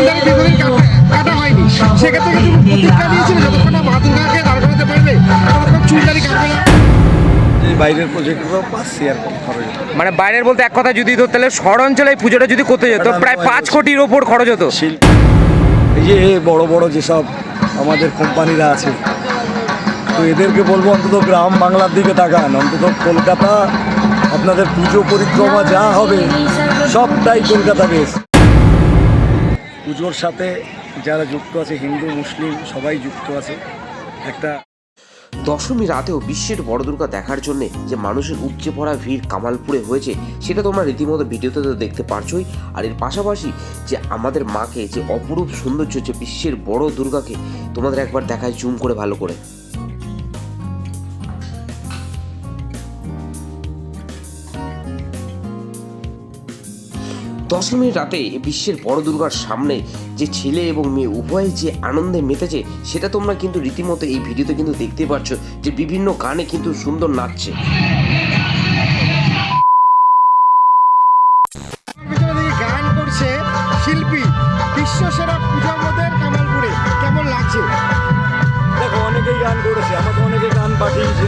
কাটা- কাটা হয়নি। সেক্ষেত্রে কিন্তু প্রতিজ্ঞা দিয়েছিল যতক্ষণ না মা দুর্গাকে দাঁড় করাতে পারবে ততক্ষণ চুলদারি কাটবে না। বাইরের প্রজেক্টগুলো পাচ্ছি আর কম খরচ মানে বাইরের বলতে এক কথা যদি ধরতে তাহলে শহর অঞ্চলে এই পুজোটা যদি করতে যেত প্রায় পাঁচ কোটির ওপর খরচ হতো। শিল্প এই যে বড় বড় যেসব আমাদের কোম্পানিরা আছে তো এদেরকে বলব অন্তত গ্রাম বাংলার দিকে তাকান অন্তত কলকাতা আপনাদের পুজো পরিক্রমা যা হবে সবটাই কলকাতা বেশ পুজোর সাথে যারা যুক্ত আছে, হিন্দু, মুসলিম, সবাই যুক্ত আছে। একটা দশমী রাতেও বিশ্বের বড় দুর্গা দেখার জন্য যে মানুষের উপচে পড়া ভিড় কামালপুরে হয়েছে, সেটা তোমরা রীতিমতো ভিডিওতে তো দেখতে পারছোই। আর এর পাশাপাশি যে আমাদের মাকে যে অপরূপ সৌন্দর্য যে বিশ্বের বড় দুর্গাকে তোমাদের একবার দেখায়, জুম করে ভালো করে। দশমীর রাতে বিশ্বের বড় দুর্গার সামনে যে ছেলে এবং মেয়ে উভয় যে আনন্দে মেতেছে সেটা তোমরা কিন্তু রীতিমতো এই ভিডিওতে কিন্তু দেখতে পাচ্ছ যে বিভিন্ন গানে কিন্তু সুন্দর নাচছে। গান করছে শিল্পী বিশ্বসেরা পূজা মোদের কামালপুরে। কেমন লাগছে? দেখো অনেকেই গান করেছে আমাকে অনেকে গান পাঠিয়েছে।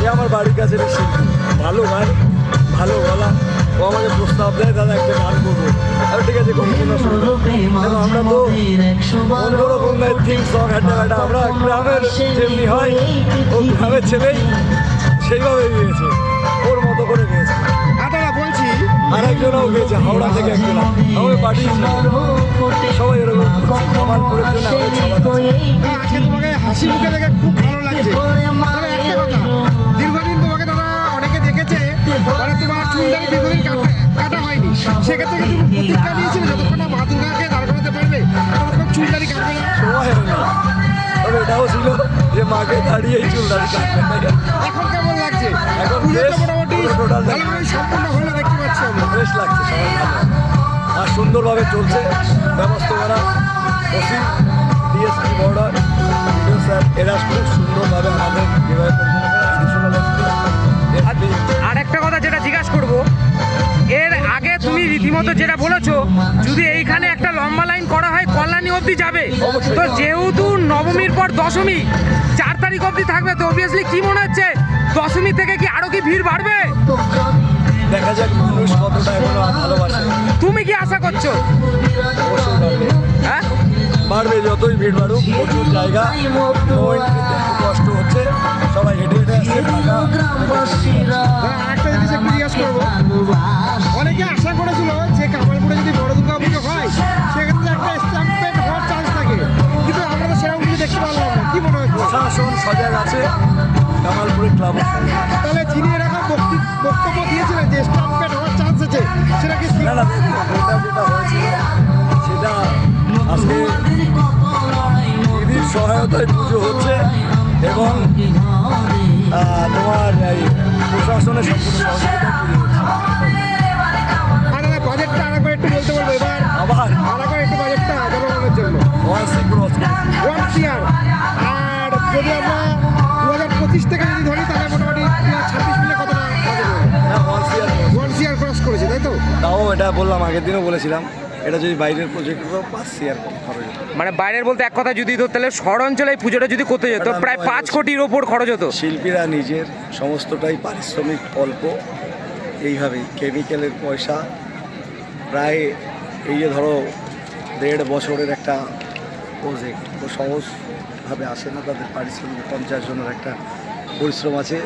যে আমার বাড়ির কাছে শিল্পী। ভালো গান ভালো গলা। ও আমাকে প্রস্তাব দেয় দাদা একটা গান করব। আর ঠিক আছে কোনো কোনো শুনব আমরা তো অন্য রকমের থিম সং হাঁটা হাঁটা আমরা গ্রামের যেমনি হয় ও গ্রামের ছেলেই সেইভাবে গিয়েছে ওর মতো করে গিয়েছে। বলছি আর একজনও গিয়েছে হাওড়া থেকে একজন আমাকে সবাই এরকম করছে। আমার করার জন্য সবাই দাদা, আজকে তোমাকে হাসি মুখে দেখে খুব ভালো লাগছে। একটা কথা মানে তোমার চুলদারি দীর্ঘদিন কাটা- হয়নি সেক্ষেত্রে কিন্তু প্রতিজ্ঞা দিয়েছিল যতক্ষণ না মা দুর্গাকে দাঁড় করাতে পারবে ততক্ষণ চুলদারি কাটবে না সময় তবে এটাও ছিল যে মাকে দাঁড়িয়ে চুল দাঁড়ি কাটবে এখন কেমন লাগছে এখন পুজোটা বেশ, মোটামুটি সম্পূর্ণ হলো দেখতে পাচ্ছি আমরা ফ্রেশ লাগছে আর সুন্দরভাবে চলছে ব্যবস্থাপনা ওসি ডিএসপি বর্ডার এরা খুব সুন্দরভাবে আমাদের একটা কথা যেটা জিজ্ঞাসা করব এর আগে তুমি রীতিমতো যেটা বলেছ যদি এইখানে একটা লম্বা লাইন করা হয় কল্যাণী অবধি যাবে। তো যেহেতু নবমীর পর দশমী চার তারিখ অবধি থাকবে তো অবভিয়াসলি কি মনে হচ্ছে দশমী থেকে কি আরও কি ভিড় বাড়বে? দেখা যাক মানুষ কতটা এখনও ভালোবাসে। তুমি কি আশা করছ? হ্যাঁ? বাড়বে যতই ভিড় বাড়ুক প্রচুর জায়গা একটু কষ্ট হচ্ছে সবাই হেঁটে হেঁটে আসছে টাকা দাদা, জিনিস একটু জিজ্ঞাসা করব। অনেকে আশা করেছিল সহায়তায় পুজো হচ্ছে এবং তোমার এই প্রশাসনের সম্পূর্ণ বাজেটটা আরেকবার একটু বলতে বলব এবার। আবার? আরেকবার একটু বাজেটটা জনগণের জন্য। ওয়ান ক্রস আর। যদি আমরা দু হাজার পঁচিশ থেকে যদি ধরি তাহলে মোটামুটি ছাব্বিশ মিলে কতটা হবে? হ্যাঁ ওয়ান ক্রস করেছে তাই তো? তাও এটা বললাম আগের দিনও বলেছিলাম। এটা যদি বাইরের প্রজেক্ট হতো পাঁচ আর খরচ হতো। মানে বাইরের বলতে এক কথা যদি তাহলে শহর অঞ্চলে এই পুজোটা যদি করতে যেত প্রায় পাঁচ কোটির ওপর খরচ হতো শিল্পীরা নিজের সমস্তটাই পারিশ্রমিক অল্প এইভাবেই কেমিক্যালের পয়সা প্রায় এই যে ধরো দেড় বছরের একটা প্রজেক্ট তো সহজভাবে আসে না তাদের পারিশ্রমিক পঞ্চাশ জনের একটা পরিশ্রম আছে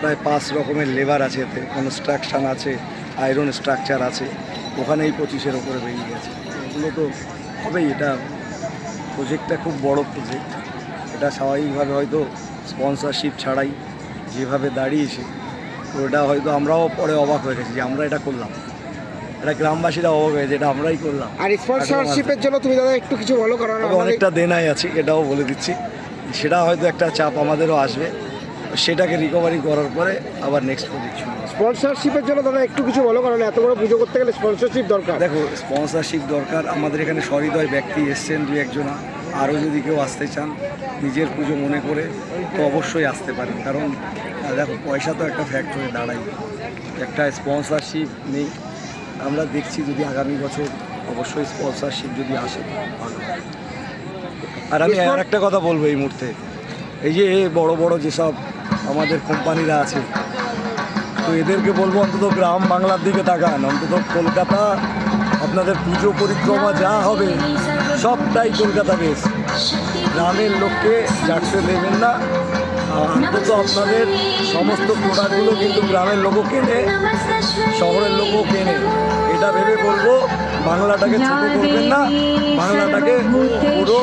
প্রায় পাঁচ রকমের লেবার আছে এতে কনস্ট্রাকশান আছে আয়রন স্ট্রাকচার আছে ওখানে এই পঁচিশের ওপরে বেরিয়ে গেছে। এগুলো তো হবেই এটা প্রজেক্টটা খুব বড় প্রজেক্ট এটা স্বাভাবিকভাবে হয়তো স্পন্সরশিপ ছাড়াই যেভাবে দাঁড়িয়েছে তো এটা হয়তো আমরাও পরে অবাক হয়ে গেছি যে আমরা এটা করলাম। এটা গ্রামবাসীরা অবাক হয়েছে এটা আমরাই করলাম। আর স্পন্সরশিপের জন্য তুমি দাদা একটু কিছু বলো কারণ অনেকটা দেনাই আছে এটাও বলে দিচ্ছি। সেটা হয়তো একটা চাপ আমাদেরও আসবে। সেটাকে রিকভারি করার পরে আবার নেক্সট প্রজেক্ট শুরু। স্পন্সরশিপের জন্য দাদা একটু কিছু বলো কারণ এত বড় পুজো করতে গেলে স্পন্সরশিপ দরকার। দেখো স্পন্সরশিপ দরকার। আমাদের এখানে সহৃদয় ব্যক্তি এসছেন দু একজনা। আরও যদি কেউ আসতে চান নিজের পুজো মনে করে তো অবশ্যই আসতে পারেন। কারণ দেখো পয়সা তো একটা ফ্যাক্ট হয়ে দাঁড়াই একটা স্পন্সরশিপ নেই। আমরা দেখছি যদি আগামী বছর অবশ্যই স্পন্সরশিপ যদি আসে ভালো। আর আমি আর একটা কথা বলব এই মুহূর্তে। এই যে বড় বড় যেসব আমাদের কোম্পানিরা আছে। তো এদেরকে বলব অন্তত গ্রাম বাংলার দিকে তাকান অন্তত কলকাতা আপনাদের পুজো পরিক্রমা যা হবে সবটাই কলকাতা বেশ। গ্রামের লোককে যাচ্ছে দেবেন না। অন্তত আপনাদের সমস্ত প্রোডাক্টগুলো কিন্তু গ্রামের লোকও কেনে শহরের লোকও কেনে। এটা ভেবে বলব বাংলাটাকে ছোটো করবেন না বাংলাটাকে পুরো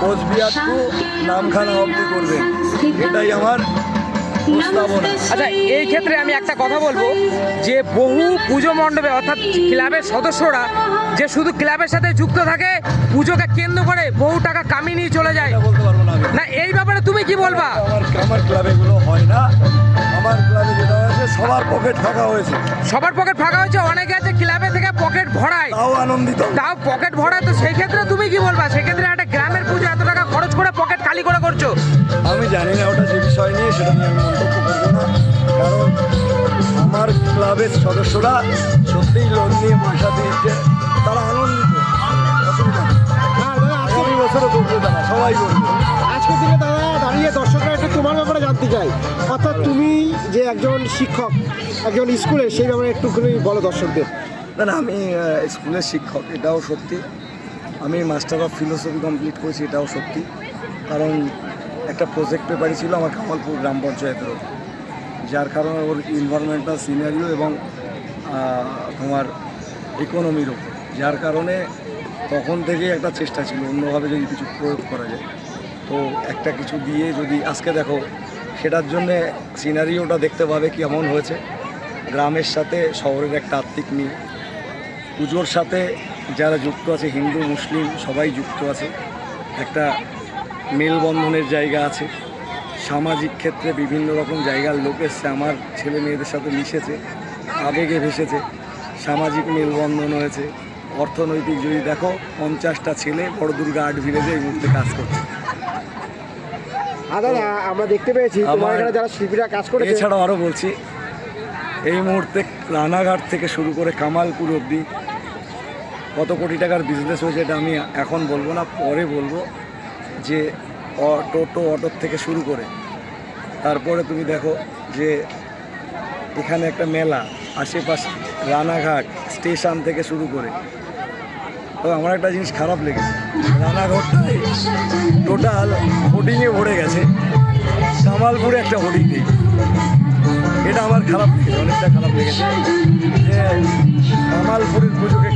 কোচবিহার টু নামখানা অবধি করবেন। এটাই আমার আচ্ছা এই ক্ষেত্রে আমি একটা কথা বলব যে বহু পুজো মণ্ডপে অর্থাৎ ক্লাবের সদস্যরা যে শুধু ক্লাবের সাথে যুক্ত থাকে পুজোকে কেন্দ্র করে বহু টাকা কামিয়ে নিয়ে চলে যায়। না এই ব্যাপারে তুমি কি বলবা? আমার আমার ক্লাবে এগুলো হয় না। আমার ক্লাবে যেটা হয়েছে সবার পকেট ফাঁকা হয়েছে। সবার পকেট ফাঁকা হয়েছে অনেকে আছে ক্লাবে থেকে পকেট ভরায়। তাও আনন্দিত। তাও পকেট ভরায় তো সেই ক্ষেত্রে তুমি কি বলবা? সেক্ষেত্রে একটা গ্রামের পুজো এত টাকা খরচ করে খালি করে করছ? আমি জানি না ওটা যে বিষয় নিয়ে সেটা নিয়ে আমি মন্তব্য করব না। কারণ আমার ক্লাবের সদস্যরা সত্যিই লোন নিয়ে পয়সা দিয়েছে তারা আনন্দিত। অসুবিধা হ্যাঁ আগামী বছরও করবে তারা সবাই করবে। আজকের দিনে দাদা দাঁড়িয়ে দর্শকরা একটু তোমার ব্যাপারে জানতে চাই অর্থাৎ তুমি যে একজন শিক্ষক একজন স্কুলের সেই ব্যাপারে একটুখানি বলো দর্শকদের। না না আমি স্কুলের শিক্ষক এটাও সত্যি। আমি মাস্টার অফ ফিলোসফি কমপ্লিট করেছি এটাও সত্যি। কারণ একটা প্রজেক্ট পেপারই ছিল আমার কামালপুর গ্রাম পঞ্চায়েতের যার কারণে ওর ইনভারনমেন্টাল সিনারিও এবং তোমার ইকোনমির ওপর। যার কারণে তখন থেকেই একটা চেষ্টা ছিল অন্যভাবে যদি কিছু প্রয়োগ করা যায়। তো একটা কিছু দিয়ে যদি, আজকে দেখো, সেটার জন্যে সিনারিওটা দেখতে পাবে কেমন হয়েছে। গ্রামের সাথে, শহরের একটা আত্মিক মিল। পুজোর সাথে যারা যুক্ত আছে, হিন্দু, মুসলিম, সবাই যুক্ত আছে। একটা মেলবন্ধনের জায়গা আছে। সামাজিক ক্ষেত্রে বিভিন্ন রকম জায়গার লোক এসছে আমার ছেলে মেয়েদের সাথে মিশেছে আবেগে ভেসেছে সামাজিক মেলবন্ধন হয়েছে অর্থনৈতিক যদি দেখো পঞ্চাশটা ছেলে বড় দুর্গা আর্ট ভিলেজে এই মুহূর্তে কাজ করছে। দাদা আমরা দেখতে পেয়েছি আমার- এখানে যারা শিল্পীরা কাজ করেছে। এছাড়াও আরও বলছি এই মুহূর্তে রানাঘাট থেকে শুরু করে কামালপুর অবধি কত কোটি টাকার বিজনেস হয়েছে এটা আমি এখন বলব না পরে বলব। যে টোটো অটোর থেকে শুরু করে। তারপরে তুমি দেখো যে এখানে একটা মেলা, আশেপাশে রানাঘাট, স্টেশন থেকে শুরু করে। তো আমার একটা জিনিস খারাপ লেগেছে। রানাঘাটটাই টোটাল হোর্ডিংয়ে ভরে গেছে। কামালপুরে একটা হোর্ডিং নেই। এটা আমার খারাপ লেগেছে, অনেকটা খারাপ লেগেছে। যে কামালপুরের পুজোকে